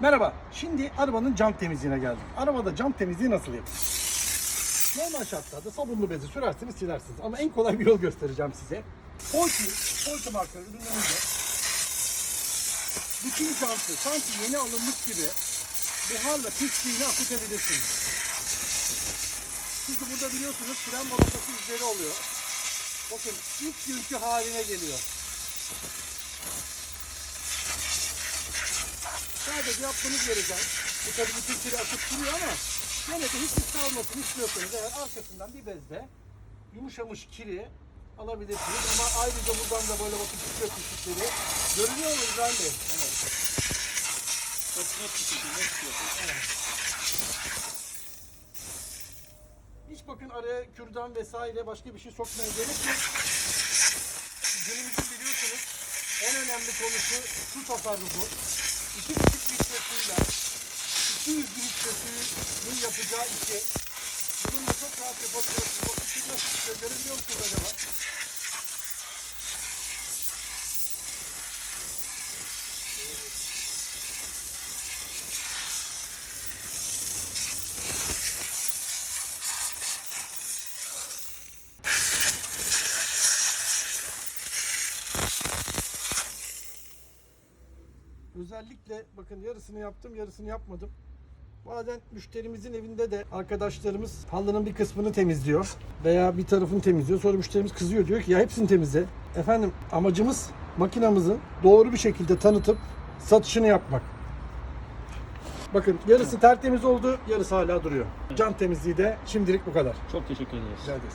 Merhaba. Şimdi arabanın cam temizliğine geldik. Arabada cam temizliği nasıl yapılır? Normal şartlarda sabunlu bezi sürersiniz silersiniz. Ama en kolay bir yol göstereceğim size. Polti, Polti marka ürünümüzde bütün jantı sanki yeni alınmış gibi buharla pisliğini akıtabilirsiniz. Çünkü burada biliyorsunuz fren balatası izleri oluyor. Bakın ilk günkü haline geliyor. Sadece yapmanız gereken, bu tabii bütün kiri akıp duruyor ama gene de hiç risk almasını istiyorsanız eğer arkasından bir bezle yumuşamış kiri alabilirsiniz. Ama ayrıca buradan da böyle bakın çıkıyor pislikleri. Görünüyor mu İbrahim Bey? Evet. Bir şekilde çıkıyor. Evet. Hiç bakın araya kürdan vesaire başka bir şey sokmaya gerek yok. Günümüzün biliyorsunuz en önemli konusu su tasarrufu. 2,5 litre suyla 200 litre suyun yapacağı işi bununla çok rahat yapabiliyorsunuz. Bakın şu nasıl çıkıyor görebiliyor acaba? Özellikle bakın yarısını yaptım, yarısını yapmadım. Bazen müşterimizin evinde de arkadaşlarımız halının bir kısmını temizliyor veya bir tarafını temizliyor. Sonra müşterimiz kızıyor diyor ki ya hepsini temizle. Efendim amacımız makinamızı doğru bir şekilde tanıtıp satışını yapmak. Bakın yarısı tertemiz oldu, yarısı hala duruyor. Cam temizliği de şimdilik bu kadar. Çok teşekkür ederiz. Rica ederiz.